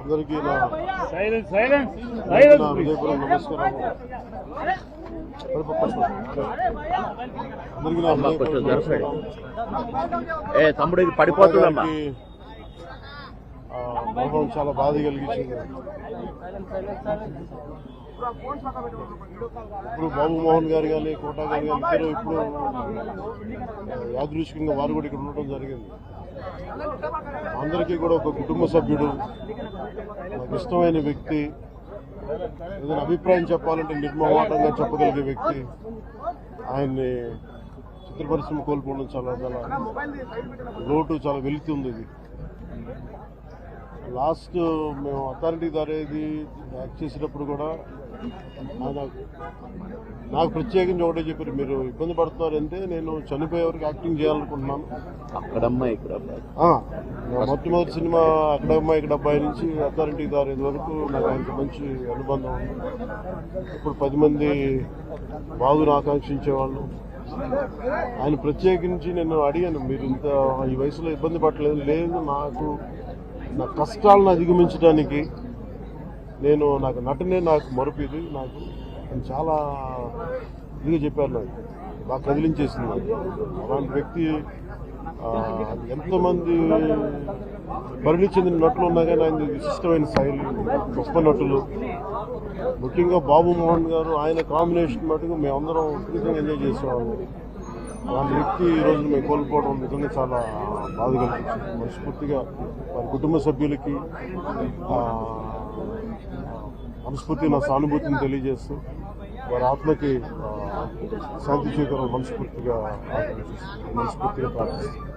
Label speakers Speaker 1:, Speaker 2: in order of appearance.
Speaker 1: అందరికీ. నమస్కారం.
Speaker 2: ఏ తమ్ముడు ఇది పడిపోతుందమ్మా
Speaker 1: అనుభవం చాలా బాధ కలిగించింది. ఇప్పుడు బాబు మోహన్ గారు కానీ కోటా గారు కానీ ఇద్దరు ఇప్పుడు యాదృష్టికంగా వారు కూడా ఇక్కడ ఉండటం జరిగింది. అందరికీ కూడా ఒక కుటుంబ సభ్యుడు నాకు ఇష్టమైన వ్యక్తి ఏదైనా అభిప్రాయం చెప్పాలంటే నిర్మమాటంగా చెప్పగలిగే వ్యక్తి. ఆయన్ని చిత్ర పరిశ్రమ కోల్పోవడం చాలా చాలా లోటు చాలా వెళుతుంది ఇది. లాస్ట్ మేము అథారిటీ దారేది యాక్ట్ చేసేటప్పుడు కూడా నాకు ప్రత్యేకించి ఒకటే చెప్పారు మీరు ఇబ్బంది పడుతున్నారంటే నేను చనిపోయే వరకు యాక్టింగ్ చేయాలనుకుంటున్నాను.
Speaker 2: అక్కడమ్మా ఇక్కడ
Speaker 1: మొట్టమొదటి సినిమా అక్కడ అమ్మాయి ఇక్కడ అబ్బాయి నుంచి అథారిటీ దారేది వరకు నాకు ఆయనకి మంచి అనుబంధం ఉంది. ఇప్పుడు పది మంది బాగుని ఆకాంక్షించేవాళ్ళు. ఆయన ప్రత్యేకించి నేను అడిగాను మీరు ఇంత ఈ వయసులో ఇబ్బంది పడలేదు లేదు నాకు నా కష్టాలను అధిగమించడానికి నేను నాకు నటనే నాకు మరుపుది నాకు చాలా ఇదిగా చెప్పారు నాకు. బాగా కదిలించేసింది నాకు. అలాంటి వ్యక్తి ఎంతోమంది పరిణి చెందిన నటులు ఉన్నా కానీ ఆయన విశిష్టమైన శైలి గొప్ప నటులు. ముఖ్యంగా బాబు మోహన్ గారు ఆయన కాంబినేషన్ మటుకు మేమందరం విపరీతంగా ఎంజాయ్ చేసేవాళ్ళం. అలాంటి వ్యక్తి ఈ మేము కోల్పోవడం నిజంగా చాలా బాధ కలిగించింది. మనస్ఫూర్తిగా వారి కుటుంబ సభ్యులకి మనస్ఫూర్తి నా సానుభూతిని తెలియజేస్తూ వారి ఆత్మకి శాంతి చేకూరాలని మనస్ఫూర్తిగా మనస్ఫూర్తిగా ప్రార్థిస్తున్నాను.